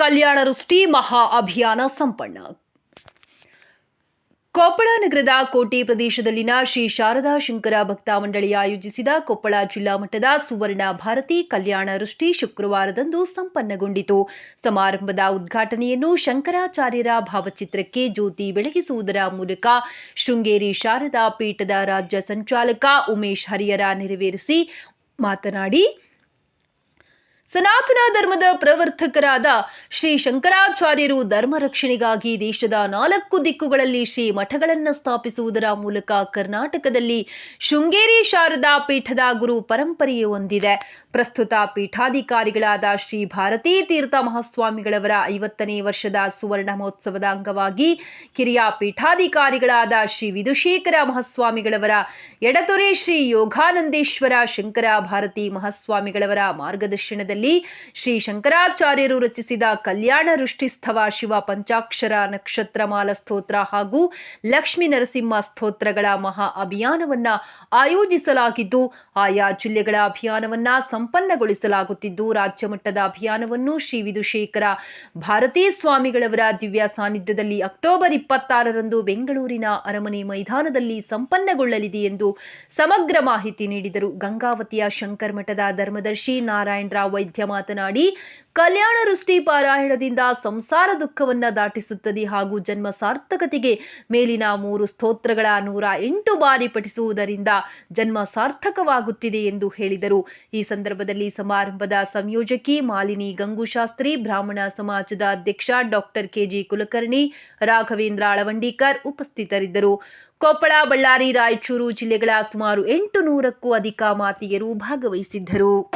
ಕಲ್ಯಾಣ ವೃಷ್ಟಿ ಮಹಾ ಅಭಿಯಾನ ಸಂಪನ್ನ. ಕೊಪ್ಪಳ ನಗರದ ಕೋಟೆ ಪ್ರದೇಶದಲ್ಲಿನ ಶ್ರೀ ಶಾರದಾ ಶಂಕರ ಭಕ್ತ ಮಂಡಳಿ ಆಯೋಜಿಸಿದ ಕೊಪ್ಪಳ ಜಿಲ್ಲಾ ಮಟ್ಟದ ಸುವರ್ಣ ಭಾರತಿ ಕಲ್ಯಾಣ ವೃಷ್ಟಿ ಶುಕ್ರವಾರದಂದು ಸಂಪನ್ನಗೊಂಡಿತು. ಸಮಾರಂಭದ ಉದ್ಘಾಟನೆಯನ್ನು ಶಂಕರಾಚಾರ್ಯರ ಭಾವಚಿತ್ರಕ್ಕೆ ಜ್ಯೋತಿ ಬೆಳಗಿಸುವುದರ ಮೂಲಕ ಶೃಂಗೇರಿ ಶಾರದಾ ಪೀಠದ ರಾಜ್ಯ ಸಂಚಾಲಕ ಉಮೇಶ್ ಹರಿಯರ ನೆರವೇರಿಸಿ ಮಾತನಾಡಿ ಸನಾತನ ಧರ್ಮದ ಪ್ರವರ್ತಕರಾದ ಶ್ರೀ ಶಂಕರಾಚಾರ್ಯರು ಧರ್ಮ ರಕ್ಷಣೆಗಾಗಿ ದೇಶದ ನಾಲ್ಕು ದಿಕ್ಕುಗಳಲ್ಲಿ ಶ್ರೀ ಮಠಗಳನ್ನು ಸ್ಥಾಪಿಸುವುದರ ಮೂಲಕ ಕರ್ನಾಟಕದಲ್ಲಿ ಶೃಂಗೇರಿ ಶಾರದಾ ಪೀಠದ ಗುರು ಪರಂಪರೆಯು ಹೊಂದಿದೆ ಪ್ರಸ್ತುತ ಪೀಠಾಧಿಕಾರಿಗಳಾದ ಶ್ರೀ ಭಾರತೀ ತೀರ್ಥ ಮಹಾಸ್ವಾಮಿಗಳವರ ಐವತ್ತನೇ ವರ್ಷದ ಸುವರ್ಣ ಮಹೋತ್ಸವದ ಅಂಗವಾಗಿ ಕಿರಿಯ ಪೀಠಾಧಿಕಾರಿಗಳಾದ ಶ್ರೀ ವಿದುಶೇಖರ ಮಹಾಸ್ವಾಮಿಗಳವರ ಎಡತೊರೆ ಶ್ರೀ ಯೋಗಾನಂದೇಶ್ವರ ಶಂಕರ ಭಾರತಿ ಮಹಾಸ್ವಾಮಿಗಳವರ ಮಾರ್ಗದರ್ಶನದಲ್ಲಿ ಶ್ರೀ ಶಂಕರಾಚಾರ್ಯರು ರಚಿಸಿದ ಕಲ್ಯಾಣ ಋಷ್ಟಿಸ್ಥವ ಶಿವ ಪಂಚಾಕ್ಷರ ನಕ್ಷತ್ರಮಾಲ ಸ್ತೋತ್ರ ಹಾಗೂ ಲಕ್ಷ್ಮೀ ನರಸಿಂಹ ಸ್ತೋತ್ರಗಳ ಮಹಾ ಅಭಿಯಾನವನ್ನ ಆಯೋಜಿಸಲಾಗಿದ್ದು, ಆಯಾ ಜಿಲ್ಲೆಗಳ ಅಭಿಯಾನವನ್ನ ಸಂಪನ್ನಗೊಳಿಸಲಾಗುತ್ತಿದ್ದು, ರಾಜ್ಯ ಮಟ್ಟದ ಅಭಿಯಾನವನ್ನು ಶ್ರೀ ವಿಧುಶೇಖರ ಭಾರತೀ ಸ್ವಾಮಿಗಳವರ ದಿವ್ಯ ಸಾನ್ನಿಧ್ಯದಲ್ಲಿ ಅಕ್ಟೋಬರ್ ಇಪ್ಪತ್ತಾರರಂದು ಬೆಂಗಳೂರಿನ ಅರಮನೆ ಮೈದಾನದಲ್ಲಿ ಸಂಪನ್ನಗೊಳ್ಳಲಿದೆ ಎಂದು ಸಮಗ್ರ ಮಾಹಿತಿ ನೀಡಿದರು. ಗಂಗಾವತಿಯ ಶಂಕರ್ ಮಠದ ಧರ್ಮದರ್ಶಿ ನಾರಾಯಣರಾವ್ ವೈದ್ಯ ಮಾತನಾಡಿ, ಕಲ್ಯಾಣ ವೃಷ್ಟಿ ಪಾರಾಯಣದಿಂದ ಸಂಸಾರ ದುಃಖವನ್ನ ದಾಟಿಸುತ್ತದೆ ಹಾಗೂ ಜನ್ಮ ಸಾರ್ಥಕತೆಗೆ ಮೇಲಿನ ಮೂರು ಸ್ತೋತ್ರಗಳ ನೂರ ಎಂಟು ಬಾರಿ ಪಠಿಸುವುದರಿಂದ ಜನ್ಮ ಸಾರ್ಥಕವಾಗುತ್ತಿದೆ ಎಂದು ಹೇಳಿದರು. ಈ ಸಂದರ್ಭದಲ್ಲಿ ಸಮಾರಂಭದ ಸಂಯೋಜಕಿ ಮಾಲಿನಿ ಗಂಗುಶಾಸ್ತ್ರಿ, ಬ್ರಾಹ್ಮಣ ಸಮಾಜದ ಅಧ್ಯಕ್ಷ ಡಾಕ್ಟರ್ ಕೆಜಿ ಕುಲಕರ್ಣಿ, ರಾಘವೇಂದ್ರ ಅಳವಂಡೀಕರ್ ಉಪಸ್ಥಿತರಿದ್ದರು. ಕೊಪ್ಪಳ, ಬಳ್ಳಾರಿ, ರಾಯಚೂರು ಜಿಲ್ಲೆಗಳ ಸುಮಾರು ಎಂಟು ನೂರಕ್ಕೂ ಅಧಿಕ ಮಾತಿಯರು ಭಾಗವಹಿಸಿದ್ದರು.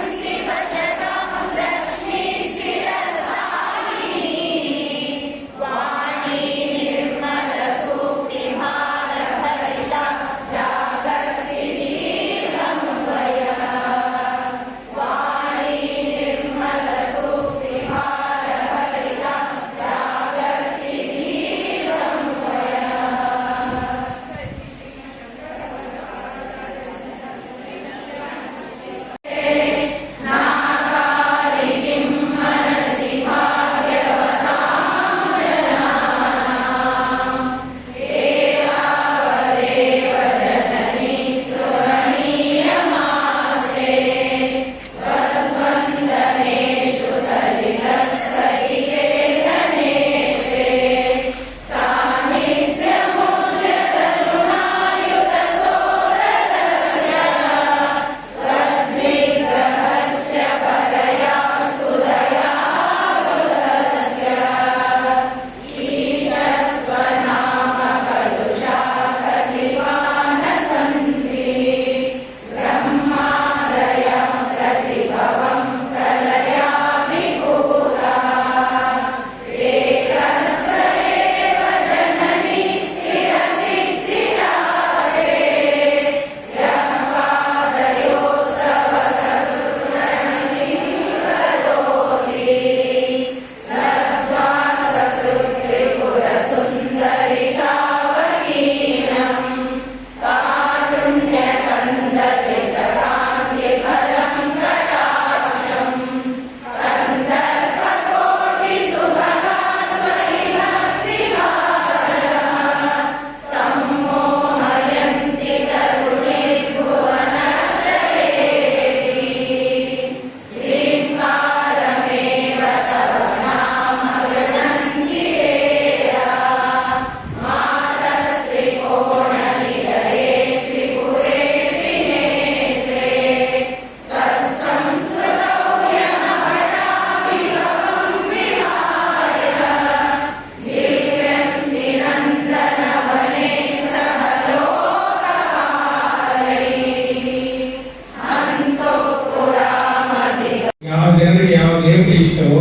ದೇವತೆ ಇಷ್ಟವೋ,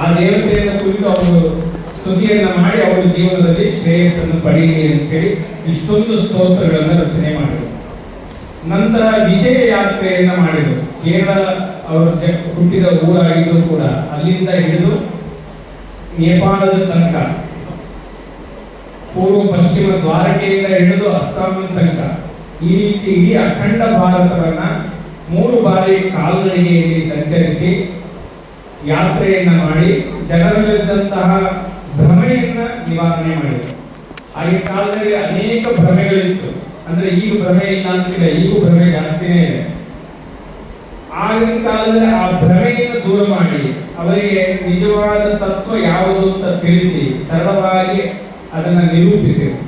ಆ ದೇವತೆಯನ್ನು ಕುರಿತು ಅವರು ಸ್ತುತಿಯನ್ನು ಮಾಡಿ ಅವರ ಜೀವನದಲ್ಲಿ ಶ್ರೇಯಸ್ಸನ್ನು ಪಡೆಯಲಿ ಅಂತೇಳಿ ಇಷ್ಟೊಂದು ಸ್ತೋತ್ರಗಳನ್ನು ರಚನೆ ಮಾಡಿದರು. ನಂತರ ವಿಜಯ ಯಾತ್ರೆಯನ್ನು ಮಾಡಿದರು. ಕೇರಳ ಅವರು ಹುಟ್ಟಿದ ಊರಾಗಿದ್ದು ಕೂಡ ಅಲ್ಲಿಂದ ಹಿಡಿದು ನೇಪಾಳದ ತನಕ, ಪೂರ್ವ ಪಶ್ಚಿಮ ದ್ವಾರಕೆಯಿಂದ ಹಿಡಿದು ಅಸ್ಸಾಂ ತನಕ, ಈ ರೀತಿ ಇಡೀ ಅಖಂಡ ಭಾರತವನ್ನ ಮೂರು ಬಾರಿ ಕಾಲ್ನಡಿಗೆಯಲ್ಲಿ ಸಂಚರಿಸಿ ಯಾತ್ರೆಯನ್ನ ಮಾಡಿ ಜನರಲ್ಲಿದ್ದಂತಹ ಭ್ರಮೆಯನ್ನ ನಿವಾರಣೆ ಮಾಡಿದರು. ಆಗಿನ ಕಾಲದಲ್ಲಿ ಅನೇಕ ಭ್ರಮೆಗಳಿತ್ತು. ಅಂದ್ರೆ ಈಗ ಭ್ರಮೆ ಇಲ್ಲ ಅಂತಿಲ್ಲ ಈಗೂ ಭ್ರಮೆ ಜಾಸ್ತಿನೇ ಇದೆ. ಆಗಿನ ಕಾಲದಲ್ಲಿ ಆ ಭ್ರಮೆಯನ್ನು ದೂರ ಮಾಡಿ ಅವರಿಗೆ ನಿಜವಾದ ತತ್ವ ಯಾವುದು ಅಂತ ತಿಳಿಸಿ ಸರಳವಾಗಿ ಅದನ್ನ ನಿರೂಪಿಸಿ.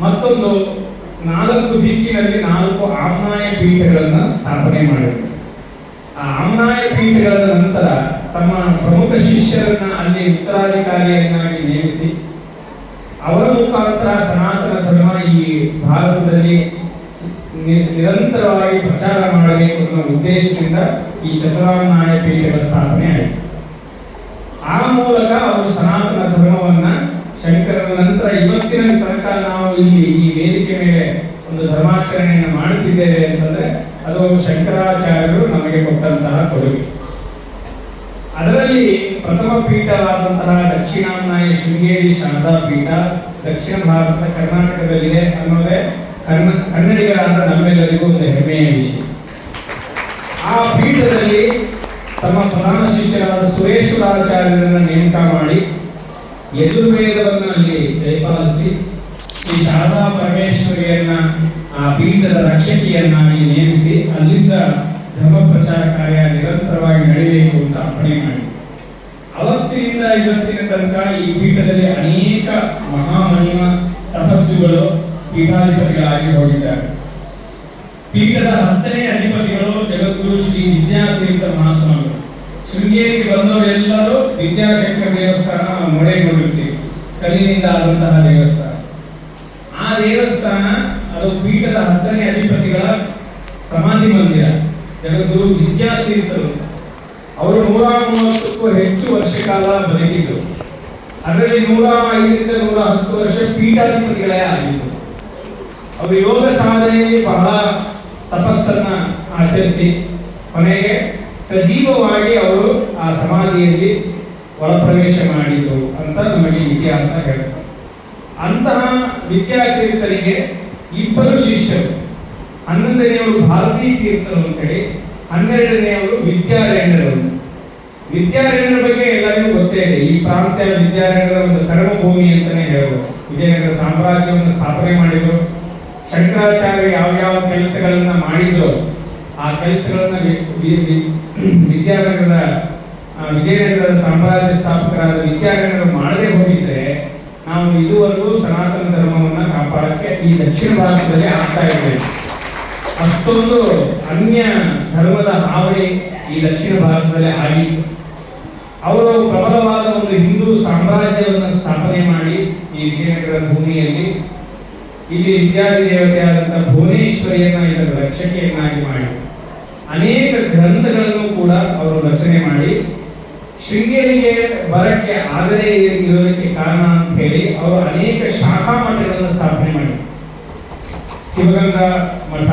ಮತ್ತೊಂದು ನಾಲ್ಕು ದಿಕ್ಕಿನಲ್ಲಿ ನಾಲ್ಕು ಆಮ್ನಾಯ ಪೀಠಗಳನ್ನು ಸ್ಥಾಪನೆ ಮಾಡಿದರು. ಆ ಪೀಠಗಳ ನಂತರ ತಮ್ಮ ಪ್ರಮುಖ ಶಿಷ್ಯರನ್ನ ಅಲ್ಲಿ ಉತ್ತರಾಧಿಕಾರಿಯನ್ನಾಗಿ ನೇಮಿಸಿ, ಅವರ ಮುಖಾಂತರ ಸನಾತನ ಧರ್ಮ ಈ ಭಾರತದಲ್ಲಿ ನಿರಂತರವಾಗಿ ಪ್ರಚಾರ ಮಾಡಬೇಕು ಅನ್ನೋ ಉದ್ದೇಶದಿಂದ ಈ ಚತುರಾಮ್ನಾಯ ಪೀಠದ ಸ್ಥಾಪನೆ ಆಯಿತು. ಆ ಮೂಲಕ ಅವರು ಸನಾತನ ಧರ್ಮವನ್ನ ಶಂಕರನ ನಂತರ ಇವತ್ತಿನ ತನಕ ನಾವು ಇಲ್ಲಿ ಈ ವೇದಿಕೆ ಮೇಲೆ ಒಂದು ಧರ್ಮಾಚರಣೆಯನ್ನು ಮಾಡುತ್ತಿದ್ದೇವೆ ಅಂತಂದ್ರೆ ಕೊಟ್ಟಂತಹ ಕೊಡುಗೆ. ಅದರಲ್ಲಿ ಪ್ರಥಮ ಪೀಠವಾದಂತಹ ದಕ್ಷಿಣಾಮ್ನಾಯ ಶೃಂಗೇರಿ ಶಾರದಾ ಪೀಠ, ದಕ್ಷಿಣ ಭಾರತ ಕರ್ನಾಟಕದಲ್ಲಿದೆ ಅನ್ನೋದೇ ಕನ್ನ ಕನ್ನಡಿಗರಾದ ನಮ್ಮೆಲ್ಲರಿಗೂ ಒಂದು ಹೆಮ್ಮೆಯ ವಿಷಯ. ಆ ಪೀಠದಲ್ಲಿ ತಮ್ಮ ಪ್ರಧಾನ ಶಿಷ್ಯರಾದ ಸುರೇಶ್ವರಾಚಾರ್ಯರನ್ನು ನೇಮಕ ಮಾಡಿ ಯಜುರ್ವೇದವನ್ನು ಅಲ್ಲಿ ದಯಪಾಲಿಸಿ ಶ್ರೀ ಶಾರದಾ ಪರಮೇಶ್ವರಿಯನ್ನ ಆ ಪೀಠದ ರಕ್ಷಕಿಯನ್ನಾಗಿ ನೇಮಿಸಿ ಅಲ್ಲಿಂದ ಧರ್ಮ ಪ್ರಚಾರ ಕಾರ್ಯ ನಿರಂತರವಾಗಿ ನಡೆಯಬೇಕು ಅಂತ ಅಪ್ಪಣೆ ಮಾಡಿ ಅವತ್ತಿನಿಂದ ಇವತ್ತಿನ ತನಕ ಈ ಪೀಠದಲ್ಲಿ ಅನೇಕ ಮಹಾಮಹಿಮ ತಪಸ್ವಿಗಳು ಪೀಠಾಧಿಪತಿಗಳಾಗಿ ಹೋಗಿದ್ದಾರೆ. ಪೀಠದ ಹತ್ತನೇ ಅಧಿಪತಿಗಳು ಜಗದ್ಗುರು ಶ್ರೀ ವಿದ್ಯಾತೀರ್ಥ ಮಹಾಸ್ವಾಮಿಗಳು. ಶೃಂಗೇರಿಗೆ ಬಂದವರೆಲ್ಲರೂ ವಿದ್ಯಾಶಂಕರ ದೇವಸ್ಥಾನ ನೋಡಿರ್ತೀವಿ ಕಲ್ಲಿನಿಂದ ಆದಂತಹ ದೇವಸ್ಥಾನ. ಆ ದೇವಸ್ಥಾನ ಅದು ಪೀಠದ ಹತ್ತನೇ ಅಧಿಪತಿಗಳ ಸಮಾಧಿ ಮಂದಿರ. ಜಗದ್ಗುರು ವಿದ್ಯಾರ್ಥಿಗಳು ಅವರು ನೂರ ಮೂವತ್ತಕ್ಕೂ ಹೆಚ್ಚು ವರ್ಷ ಕಾಲ ಬದುಕಿದ್ರು. ಅದರಲ್ಲಿ ನೂರ ಐದರಿಂದ ನೂರ ಹತ್ತು ವರ್ಷ ಪೀಠಾಧಿಪತಿಗಳೇ ಆಗಿದ್ದರು ಅವರು ಯೋಗ ಸಾಧನೆಯಲ್ಲಿ ಬಹಳ ತಪಸ್ಸನ್ನ ಆಚರಿಸಿ, ಕೊನೆಗೆ ಸಜೀವವಾಗಿ ಅವರು ಆ ಸಮಾಧಿಯಲ್ಲಿ ಒಳಪ್ರವೇಶ ಮಾಡಿದ್ರು ಅಂತ ನಮಗೆ ಇತಿಹಾಸ ಹೇಳ್ತಾರೆ ಅಂತಹ ವಿದ್ಯಾರ್ಥಿಗಳಿಗೆ ಇಬ್ಬರು ಶಿಷ್ಯರು. ಹನ್ನೊಂದನೆಯವರು ಭಾರತೀ ತೀರ್ಥರು ಅಂತೇಳಿ ಹನ್ನೆರಡನೆಯವರು ವಿದ್ಯಾರಣ್ಯರು ವಿದ್ಯಾರಣ್ಯರ ಬಗ್ಗೆ ಎಲ್ಲರಿಗೂ ಗೊತ್ತೇ ಇದೆ. ಈ ಪ್ರಾಂತ್ಯ ವಿದ್ಯಾರಣ್ಯರ ಒಂದು ಕರ್ಮಭೂಮಿ ಅಂತಾನೆ ಹೇಳ್ಬೋದು. ವಿಜಯನಗರ ಸಾಮ್ರಾಜ್ಯವನ್ನು ಸ್ಥಾಪನೆ ಮಾಡಿದ್ರು. ಶಂಕರಾಚಾರ್ಯ ಯಾವ ಯಾವ ಕೆಲಸಗಳನ್ನ ಮಾಡಿದ್ರು ಆ ಕೆಲಸಗಳನ್ನ ವಿದ್ಯಾನಗರದ ಆ, ವಿಜಯನಗರದ ಸಾಮ್ರಾಜ್ಯ ಸ್ಥಾಪಕರಾದ ವಿದ್ಯಾರಣ್ಯರು ಮಾಡದೇ ಹೋಗಿದ್ರೆ ನಾವು ಇದುವರೆಗೂ ಸನಾತನ ಧರ್ಮವನ್ನು ಕಾಪಾಡಕ್ಕೆ ಈ ದಕ್ಷಿಣ ಭಾರತದಲ್ಲಿ ಆಗ್ತಾ ಇದ್ದೇವೆ ಅಷ್ಟೊಂದು ಅನ್ಯ ಧರ್ಮದ ಹಾವಳಿ ಈ ದಕ್ಷಿಣ ಭಾರತದಲ್ಲಿ ಆಗಿತ್ತು. ಅವರು ಪ್ರಬಲವಾದ ಒಂದು ಹಿಂದೂ ಸಾಮ್ರಾಜ್ಯವನ್ನು ಸ್ಥಾಪನೆ ಮಾಡಿ ಈ ವಿಜಯನಗರ ಭೂಮಿಯಲ್ಲಿ ಇಲ್ಲಿ ವಿದ್ಯಾರ್ಥಿ ದೇವತೆಯಾದಂತಹ ಭುವನೇಶ್ವರಿಯನ್ನ ಇದರ ರಕ್ಷಕೆಯನ್ನಾಗಿ ಮಾಡಿ. ಅನೇಕ ಗ್ರಂಥಗಳನ್ನು ಕೂಡ ಅವರು ರಚನೆ ಮಾಡಿ. ಶೃಂಗೇರಿಗೆ ಬರಕ್ಕೆ ಆಗದೇ ಇರೋದಕ್ಕೆ ಕಾರಣ ಅಂತ ಹೇಳಿ ಅವರು ಅನೇಕ ಶಾಖಾ ಮಠಗಳನ್ನು ಸ್ಥಾಪನೆ ಮಾಡಿ ಶಿವಗಂಗಾ ಮಠ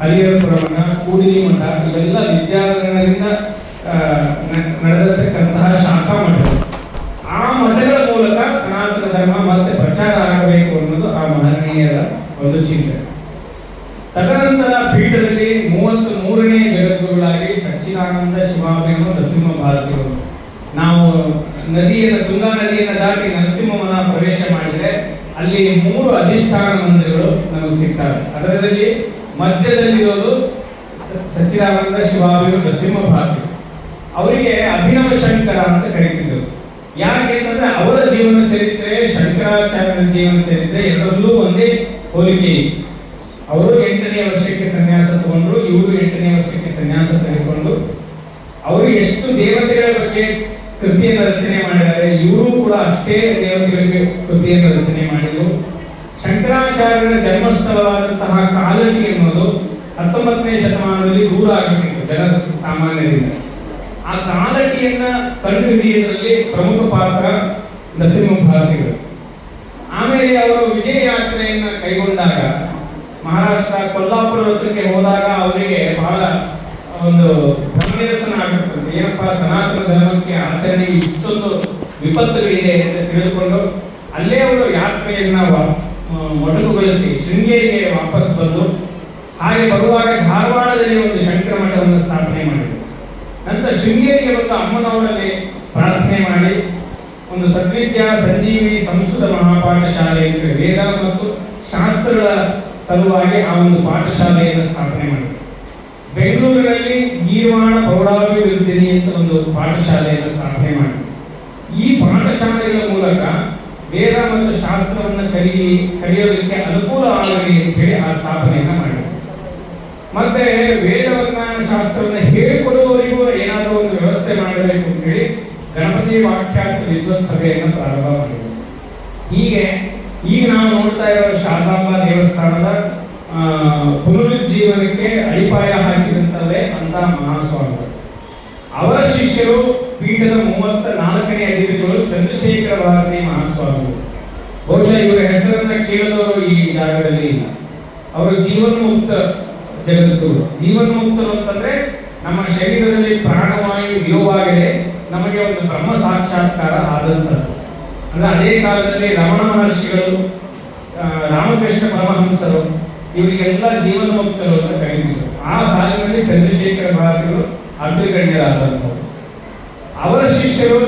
ಹರಿಹರಪುರ ಮಠ ಕೂಡಿಲಿ ಮಠ ಇವೆಲ್ಲ ವಿದ್ಯಾನಗರದಿಂದ ನಡೆದಿರತಕ್ಕಂತಹ ಶಾಖಾ ಮಠಗಳು. ಆ ಮಠಗಳ ಮೂಲಕ ಸನಾತನ ಧರ್ಮ ಮತ್ತೆ ಪ್ರಚಾರ ಆಗಬೇಕು ಅನ್ನೋದು ಆ ಮಹನೀಯರ ಒಂದು ಚಿಂತನೆ ತದನಂತರ ಪೀಠದಲ್ಲಿ ಮೂವತ್ತ್ ಮೂರನೇ ಜಗದ್ಗುರುಗಳಾಗಿ ಸಚ್ಚಿದಾನಂದ ಶಿವಾಭಿನವ ನರಸಿಂಹ ಭಾರತಿಯವರು ನಾವು ನದಿಯನ್ನು, ತುಂಗಾ ನದಿಯನ್ನು ದಾಟಿ ನರಸಿಂಹವನ ಪ್ರವೇಶ ಮಾಡಿದರೆ ಅಲ್ಲಿ ಮೂರು ಅಧಿಷ್ಠಾನ ಮಂದಿರಗಳು ನಮಗೆ ಸಿಗ್ತವೆ. ಅದರಲ್ಲಿ ಮಧ್ಯದಲ್ಲಿರೋದು ಸಚ್ಚಿದಾನಂದ ಶಿವಾಭಿನವ ನರಸಿಂಹ ಭಾರತಿ ಅವರಿಗೆ ಅಭಿನವ ಶಂಕರ ಅಂತ ಕರೀತಿದ್ದರು ಯಾಕೆ ಅಂತಂದ್ರೆ ಅವರ ಜೀವನ ಚರಿತ್ರೆ, ಶಂಕರಾಚಾರ್ಯರ ಜೀವನ ಚರಿತ್ರೆ ಎರಡರಲ್ಲೂ ಒಂದೇ ಹೋಲಿಕೆ ಅವರು ಎಂಟನೇ ವರ್ಷಕ್ಕೆ ಸನ್ಯಾಸ ತಗೊಂಡ್ರು, ಇವರು ಎಂಟನೇ ವರ್ಷಕ್ಕೆ ಸನ್ಯಾಸ ತೆಗೆದುಕೊಂಡು ಅವರು ಎಷ್ಟು ದೇವತೆಗಳ ಬಗ್ಗೆ ಕೃತಿಯನ್ನು ರಚನೆ ಮಾಡಿದ್ದಾರೆ, ಇವರು ಕೂಡ ಅಷ್ಟೇ ದೇವತೆಗಳಿಗೆ ಕೃತಿಯನ್ನು ರಚನೆ ಮಾಡಿದರು. ಶಂಕರಾಚಾರ್ಯರ ಜನ್ಮಸ್ಥಳವಾದಂತಹ ಕಾಲಟಿ ಎನ್ನುವುದು ಹತ್ತೊಂಬತ್ತನೇ ಶತಮಾನದಲ್ಲಿ ದೂರ ಆಗಬೇಕು ಜನ ಸಾಮಾನ್ಯರಿಂದ. ಆ ಕಾಲಟಿಯನ್ನ ಕಂಡುಹಿಡಿಯುವುದರಲ್ಲಿ ಪ್ರಮುಖ ಪಾತ್ರ ನರಸಿಂಹ ಭಾರತಿಗಳು ಆಮೇಲೆ ಅವರು ವಿಜಯ ಯಾತ್ರೆಯನ್ನು ಕೈಗೊಂಡಾಗ, ಮಹಾರಾಷ್ಟ್ರ ಕೊಲ್ಲಾಪುರ ವೃತ್ತಕ್ಕೆ ಹೋದಾಗ ಅವರಿಗೆ ಬಹಳ ಒಂದು ಭ್ರಮನಿರಸನ ಆಗಿರ್ತದೆ ಏನಪ್ಪ ಸನಾತನ ಧರ್ಮಕ್ಕೆ ಆಚರಣೆ ಇಷ್ಟೊಂದು ವಿಪತ್ತುಗಳಿದೆ ಅಂತ ತಿಳಿದುಕೊಂಡು, ಅಲ್ಲೇ ಅವರು ಯಾತ್ರೆಯನ್ನು ಮೊಟಕುಗೊಳಿಸಿ ಶೃಂಗೇರಿಗೆ ವಾಪಸ್ ಬಂದು ಹಾಗೆ ಬರುವಾಗ ಧಾರವಾಡದಲ್ಲಿ ಒಂದು ಶಂಕರ ಮಠವನ್ನು ಸ್ಥಾಪನೆ ಮಾಡಿದರು. ನಂತರ ಶೃಂಗೇರಿಗೆ ಬಂದು ಅಮ್ಮನವರಲ್ಲಿ ಪ್ರಾರ್ಥನೆ ಮಾಡಿ ಒಂದು ಸದ್ವಿದ್ಯಾ ಸಂಜೀವಿ ಸಂಸ್ಕೃತ ಮಹಾಪಾಠಶಾಲೆ ಅಂದರೆ ವೇದ ಮತ್ತು ಶಾಸ್ತ್ರಗಳ ಸಲುವಾಗಿ ಆ ಒಂದು ಪಾಠಶಾಲೆಯನ್ನು ಸ್ಥಾಪನೆ ಮಾಡಿದರು. ಬೆಂಗಳೂರಿನಲ್ಲಿ ಗೀರ್ವಾಣ ಪ್ರೌಢಾಭಿವೃದ್ಧಿ ಅಂತ ಒಂದು ಪಾಠಶಾಲೆಯನ್ನು ಸ್ಥಾಪನೆ ಮಾಡಿದರು. ಈ ಪಾಠಶಾಲೆಗಳ ಮೂಲಕ ವೇದ ಮತ್ತು ಶಾಸ್ತ್ರವನ್ನು ಕಲಿ ಕಲಿಯೋದಕ್ಕೆ ಅನುಕೂಲ ಆಗಲಿ ಅಂತ ಹೇಳಿ ಆ ಸ್ಥಾಪನೆಯನ್ನು ಮಾಡಿದೆ ಮತ್ತೆ ವೇದವನ್ನ, ಶಾಸ್ತ್ರವನ್ನ ಹೇಳಿಕೊಡುವವರಿಗೂ ಏನಾದರೂ ಒಂದು ವ್ಯವಸ್ಥೆ ಮಾಡಬೇಕು ಅಂತ ಹೇಳಿ ಗಣಪತಿ ವಾಕ್ಯಾರ್ಥ ವಿದ್ವತ್ ಸಭೆಯನ್ನು ಪ್ರಾರಂಭ ಮಾಡಿದೆ ಹೀಗೆ ಈಗ ನಾವು ನೋಡ್ತಾ ಇರೋ ಶಾರದಾಂಬ ದೇವಸ್ಥಾನದ ಪುನರುಜ್ಜೀವನಕ್ಕೆ ಅಡಿಪಾಯ ಹಾಕಿದಂತವೇ ಅಂತ ಮಹಾಸ್ವಾಮಿಗಳು. ಅವರ ಶಿಷ್ಯರು ಪೀಠದ ಮೂವತ್ತ ನಾಲ್ಕನೇ ಅಧಿಕಾರಿಗಳು ಚಂದ್ರಶೇಖರ ಭಾರತಿ ಮಹಾಸ್ವಾಮಿಗಳು ಬಹುಶಃ ಇವರ ಹೆಸರನ್ನ ಕೇಳಿದವರು ಈ ಜಾಗದಲ್ಲಿ ಇಲ್ಲ. ಅವರು ಜೀವನ್ಮುಕ್ತ ಜಗತ್ತು ಜೀವನ್ಮುಕ್ತರು ಅಂತಂದ್ರೆ ನಮ್ಮ ಶರೀರದಲ್ಲಿ ಪ್ರಾಣವಾಯು ಇರುವಾಗಲೇ ನಮಗೆ ಒಂದು ಬ್ರಹ್ಮ ಸಾಕ್ಷಾತ್ಕಾರ ಆದಂಥದ್ದು. ಅಂದ್ರೆ ಅದೇ ಕಾಲದಲ್ಲಿ ರಮಣ ಮಹರ್ಷಿಗಳು ರಾಮಕೃಷ್ಣ ಪರಮಹಂಸರು ಇವರಿಗೆಲ್ಲ ಜೀವನ್ಮುಕ್ತರು ಅಂತ ಕರೀತಿದ್ರು. ಆ ಸಾಲಿನಲ್ಲಿ ಚಂದ್ರಶೇಖರ ಭಾರತಿಗಳು ಅಗ್ರಗಣ್ಯರಾದಂಥವ್ರು. ಅವರ ಶಿಷ್ಯರು